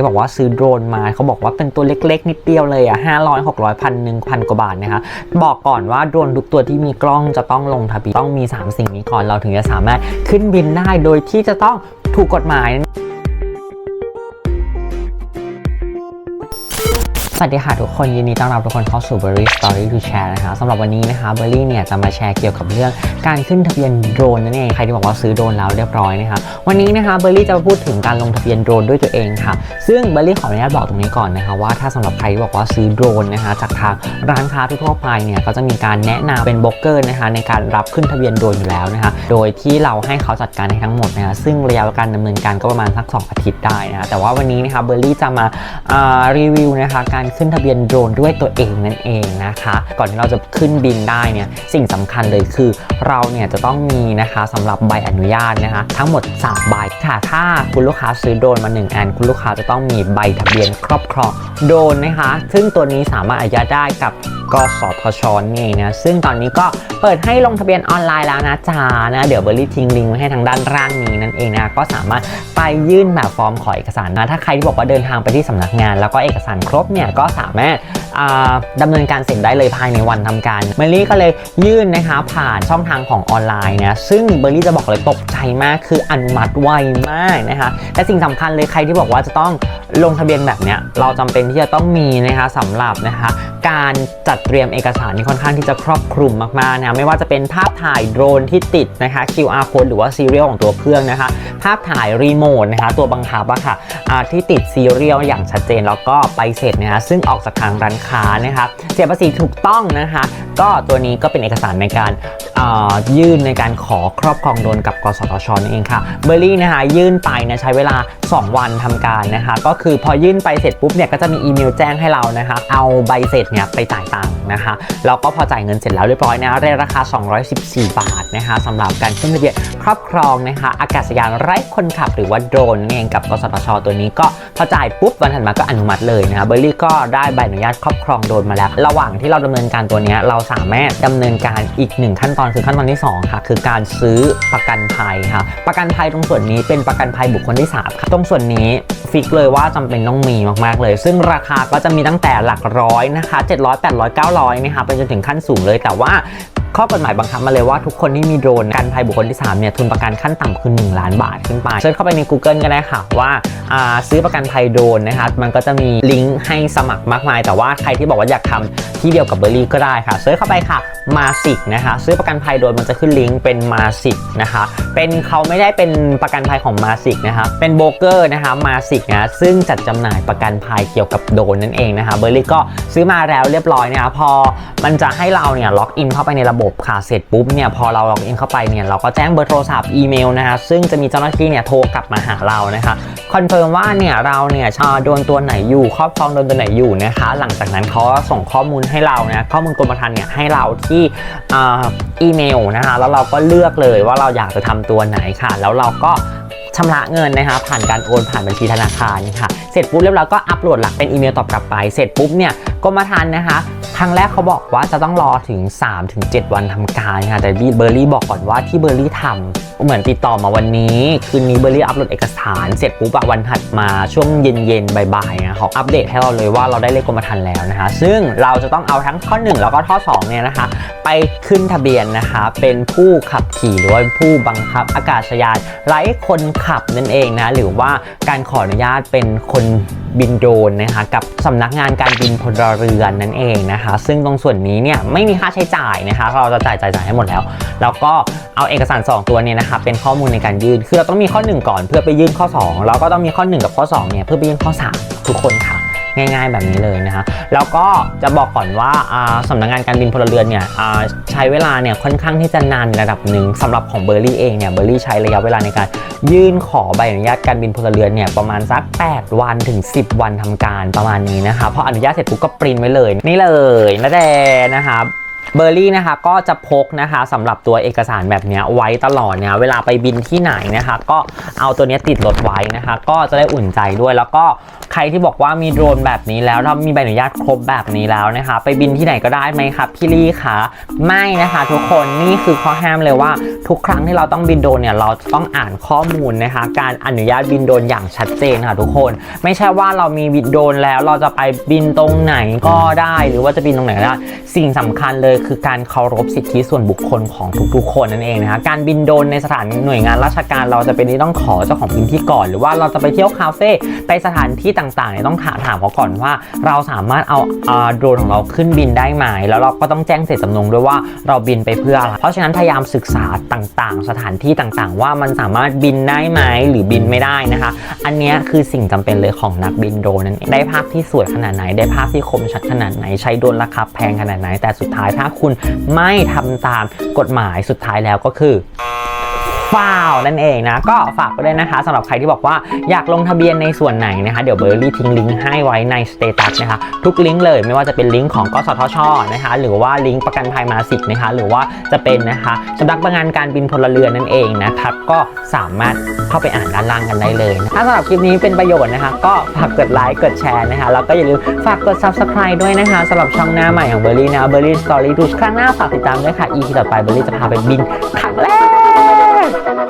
ที่บอกว่าซื้อโดรนมาเขาบอกว่าเป็นตัวเล็ก ๆ นิดเดียวเลยอะห้าร้อยหกร้อยพันหนึ่งพันกว่าบาทนะคะบอกก่อนว่าโดรนทุกตัวที่มีกล้องจะต้องลงทะเบียนต้องมี 3 สิ่งนี้ก่อนเราถึงจะสามารถขึ้นบินได้โดยที่จะต้องถูกกฎหมาย สวัสดีค่ะทุกคนยินดีต้อนรับทุกคนเข้าสู่ Berry Story to Share นะคะสำหรับวันนี้นะคะ Berry เนี่ยจะมาแชร์เกี่ยวกับเรื่องการขึ้นทะเบียนโดรนนั่นเองใครที่บอกว่าซื้อโดรนแล้วเรียบร้อยนะคะวันนี้นะคะ Berry จะมาพูดถึงการลงทะเบียนโดรนด้วยตัวเองค่ะ ซึ่ง Berry ขออนุญาตบอกตรงนี้ก่อนนะคะว่าถ้าสำหรับใครที่บอกว่าซื้อโดรนนะคะจากทางร้านค้าทั่วไปเนี่ยก็จะมีการแนะนำเป็นบล็อกเกอร์นะคะในการรับขึ้นทะเบียนโดรนอยู่แล้วนะคะโดยที่เราให้เขาจัดการให้ทั้งหมดนะคะซึ่งระยะการดำเนินการก็ประมาณสัก2อาทิตย์ได้นะคะแต่ว่าวันนี้นะคะ Berry จะมาารีวิวนะคะการขึ้นทะเบียนโดรนด้วยตัวเองนั่นเองนะคะ ก่อนที่เราจะขึ้นบินได้เนี่ยสิ่งสำคัญเลยคือเราเนี่ยจะต้องมีนะคะสำหรับใบอนุญาตนะคะ ทั้งหมด3ใบค่ะถ้าคุณลูกค้าซื้อโดรนมา 1 อัน คุณลูกค้าจะต้องมีใบทะเบียนครอบครองโดรนนะคะ ซึ่งตัวนี้สามารถอนุญาตได้กับ กสทชนี่นะซึ่งตอนนี้ก็เปิดให้ลงทะเบียนออนไลน์แล้วนะจ๊ะนะเดี๋ยวเบอร์รี่ทิ้งลิงก์ไว้ให้ทางด้านล่างนี้นั่นเองนะก็สามารถไปยื่นแบบฟอร์มขอเอกสารนะถ้าใครที่บอกว่าเดินทางไปที่สำนักงาน แล้วก็เอกสารครบเนี่ยก็สามารถอ่าดำเนินการเสร็จได้เลยภายในวันทำการเบอร์รี่ก็เลยยื่นนะคะผ่านช่องทางของออนไลน์นะซึ่งเบอร์รี่จะบอกเลยตกใจมากคืออนุมัติไวมากนะคะแต่สิ่งสำคัญเลยใครที่บอกว่าจะต้องลงทะเบียนแบบเนี้ยเราจำเป็นที่จะต้องมีนะคะสำหรับนะคะการจัดเตรียมเอกสารที่ค่อนข้างที่จะครอบคลุมมากๆนะไม่ว่าจะเป็นภาพถ่ายโดรนที่ติดนะคะ QR code หรือว่าซีเรียลของตัวเครื่องนะคะ ภาพถ่ายรีโมทนะคะ ตัวบังคับอะค่ะอ่าที่ติดซีเรียลอย่างชัดเจนแล้วก็ไปเสร็จนะคะซึ่งออกจากทางร้านค้านะคะเสียภาษีถูกต้องนะคะ ก็ตัวนี้ก็เป็นเอกสารในการยื่นในการขอครอบครองโดนกับกสทชนั่นเองค่ะเบอร์รี่นะคะยื่นไปนะใช้เวลา 2 วันทำการนะคะ ก็คือพอยื่นไปเสร็จปุ๊บเนี่ยก็จะมีอีเมลแจ้งให้เรานะคะ เอาใบเสร็จเนี่ยไปจ่ายตังค์นะคะแล้วก็พอจ่ายเงินเสร็จแล้วเรียบร้อยนะในราคา 214 บาทนะคะสำหรับการขึ้นทะเบียนครอบครองนะคะอากาศยานไร้คนขับหรือว่าโดรนเองกับกสทช ตัวนี้ก็พอจ่ายปุ๊บวันถัดมาก็อนุมัติเลยนะคะเบอร์รี่ก็ได้ใบอนุญาตครอบครองโดรนมาแล้ว ระหว่างที่เราดำเนินการตัวนี้เราสามารถดำเนินการอีกหนึ่งขั้นตอนคือขั้นตอนที่สองค่ะคือการซื้อประกันภัยค่ะประกันภัยตรงส่วนนี้เป็นประกันภัยบุคคลที่สามค่ะตรงส่วนนี้ ฟิกเลยว่าจำเป็นต้องมีมากๆเลย ซึ่งราคาก็จะมีตั้งแต่หลักร้อยนะคะ700 800 900นะคะไปจนถึงขั้นสูงเลยแต่ว่า ข้อกฎหมายบังคับมาเลยว่าทุกคนที่มีโดรนการภัยบุคคลที่3เนี่ยทุนประกันขั้นต่ำคือ 1 ล้านบาทขึ้นไปเซิร์ชเข้าไปใน Google ก็ได้ค่ะว่าซื้อประกันภัยโดรนนะคะมันก็จะมีลิงก์ให้สมัครมากมาย แต่ว่าใครที่บอกว่าอยากทำที่เดียวกับเบอร์รี่ก็ได้ค่ะเซิร์ชเข้าไปค่ะมาสิกนะคะซื้อประกันภัยโดนมันจะขึ้นลิงก์เป็นมาสิกนะคะเป็นเขาไม่ได้เป็นประกันภัยของมาสิกนะคะเป็นโบรกเกอร์นะคะมาสิกนะซึ่งจัดจำหน่ายประกันภัยเกี่ยวกับโดนนั่นเองนะคะเบอร์รี่ก็ซื้อมาแล้วเรียบร้อยนะคะพอมันจะให้เราเนี่ยล็อกอินเข้าไปในระบบค่ะเสร็จปุ๊บเนี่ยพอเราล็อกอินเข้าไปเนี่ยเราก็แจ้งเบอร์โทรศัพท์อีเมลนะคะซึ่งจะมีเจ้าหน้าที่เนี่ยโทรกลับมาหาเรานะคะคอนเฟิร์มว่าเนี่ยเราเนี่ยอ่าโดนตัวไหนอยู่ครอบครองโดนตัวไหนอยู่นะคะ หลังจากนั้นเขาก็ส่งข้อมูลให้เรานะข้อมูลกรมธรรม์เนี่ยให้เราที่อ่าอีเมลนะคะแล้วเราก็เลือกเลยว่าเราอยากจะทำตัวไหนค่ะ แล้วเราก็ชำระเงินนะคะผ่านการโอนผ่านบัญชีธนาคารค่ะ เสร็จปุ๊บเรียบร้อยก็อัปโหลดหลักเป็นอีเมลตอบกลับไป เสร็จปุ๊บเนี่ยกรมธรรม์นะคะ ครั้งแรกเขาบอกว่าจะต้องรอถึง 3-7 วันทำการค่ะแต่เบอร์รี่บอกก่อนว่าที่เบอร์รี่ทำเหมือนติดต่อมาวันนี้ คืนนี้เบอร์รี่อัปโหลดเอกสารเสร็จปุ๊บวันถัดมาช่วงเย็นๆบ่ายๆนะเขาอัปเดตให้เราเลยว่าเราได้เลขกรมธรรม์แล้วนะคะ ซึ่งเราจะต้องเอาทั้งข้อ 1 แล้วก็ข้อ2เนี่ยนะคะ ไปขึ้นทะเบียนนะคะ เป็นผู้ขับขี่หรือว่าผู้บังคับอากาศยานไร้คนขับนั่นเองนะหรือว่าการขออนุญาตเป็นคน บินโดรนนะคะกับสำนักงานการบินพลเรือนนั่นเองนะคะ ซึ่งตรงส่วนนี้เนี่ยไม่มีค่าใช้จ่ายนะคะ เราจะจ่ายจ่ายจ่ายให้หมดแล้ว แล้วก็เอาเอกสาร 2 ตัวเนี่ยนะคะเป็นข้อมูลในการยื่นคือเราต้องมีข้อ 1 ก่อนเพื่อไปยื่นข้อ 2 แล้วก็ต้องมีข้อ 1 กับข้อ2เนี่ยเพื่อไปยื่นข้อ 3 ทุกคนค่ะ ง่าย ๆ แบบนี้เลยนะคะแล้วก็จะบอกก่อนว่าสำสำนักงานการบินพลเรือนเนี่ยใช้เวลาเนี่ยค่อนข้างที่จะนานระดับหนึ่งสำหรับของเบอร์รี่เองเนี่ยเบอร์รี่ใช้ระยะเวลาในการยื่นขอใบอนุญาตการบินพลเรือนเนี่ยประมาณสัก 8 วันถึง 10 วันทำการประมาณนี้นะคะพออนุญาตเสร็จปุ๊บก็ปริ้นไว้เลย นี่เลยนะแดนะครับ เบอร์รี่นะคะก็จะพกนะคะสำหรับตัวเอกสารแบบนี้ไว้ตลอดเนี่ยเวลาไปบินที่ไหนนะคะ ก็เอาตัวนี้ติดรถไว้นะคะ ก็จะได้อุ่นใจด้วยแล้วก็ใครที่บอกว่ามีโดรนแบบนี้แล้วถ้ามีใบอนุญาตครบแบบนี้แล้วนะคะ ไปบินที่ไหนก็ได้ไหมครับพี่ลี่คะไม่นะคะทุกคนนี่คือข้อห้ามเลยว่า ทุกครั้งที่เราต้องบินโดรนเนี่ยเราต้องอ่านข้อมูลนะคะ การอนุญาตบินโดรนอย่างชัดเจนค่ะทุกคน ไม่ใช่ว่าเรามีบินโดรนแล้วเราจะไปบินตรงไหนก็ได้ หรือว่าจะบินตรงไหนก็ได้สิ่งสำคัญเลยคือการเคารพสิทธิส่วนบุคคลของทุกๆ คนนั่นเองนะคะการบินโดนในสถานหน่วยงานราชการเราจะเป็นที่ต้องขอเจ้าของพื้นที่ก่อน หรือว่าเราจะไปเที่ยวคาเฟ่ไปสถานที่ต่างๆเนี่ยต้องถามถามเขาก่อนว่า เราสามารถเอาโดรนของเราขึ้นบินได้ไหมแล้วเราก็ต้องแจ้งเสร็จสำนงด้วยว่าเราบินไปเพื่ออะไรเพราะฉะนั้นพยายามศึกษาต่างๆ สถานที่ต่างๆ ว่ามันสามารถบินได้ไหมหรือบินไม่ได้นะคะ อันนี้คือสิ่งจำเป็นเลยของนักบินโดรนนั่นเองได้ภาพที่สวยขนาดไหน ได้ภาพที่คมชัดขนาดไหน ใช้โดรนราคาแพงขนาดไหนแต่สุดท้ายถ้าคุณไม่ทำตามกฎหมายสุดท้ายแล้วก็คือ ฟาวนั่นเองนะ ก็ฝากไว้ด้วยนะคะสำหรับใครที่บอกว่าอยากลงทะเบียนในส่วนไหนนะคะเดี๋ยวเบอร์รี่ทิ้งลิงก์ให้ไว้ในสเตตัสนะคะทุกลิงก์เลยไม่ว่าจะเป็นลิงก์ของกสทชนะคะหรือว่าลิงก์ประกันภัยมาสิกนะคะหรือว่าจะเป็นนะคะสำนักงานการบินพลเรือนนั่นเองนะครับก็สามารถเข้าไปอ่านด้านล่างกันได้เลย ถ้าสำหรับคลิปนี้เป็นประโยชน์นะคะ ก็ฝากกดไลค์กดแชร์นะคะแล้วก็อย่าลืมฝากกด subscribe ด้วยนะคะสำหรับช่องหน้าใหม่ของเบอร์รี่นะเบอร์รี่สตอรี่ทุกครั้งหน้าฝากติดตามด้วยค่ะ EP ต่อไปเบอร์รี่จะพาไปบินครั้งแรก Thank you.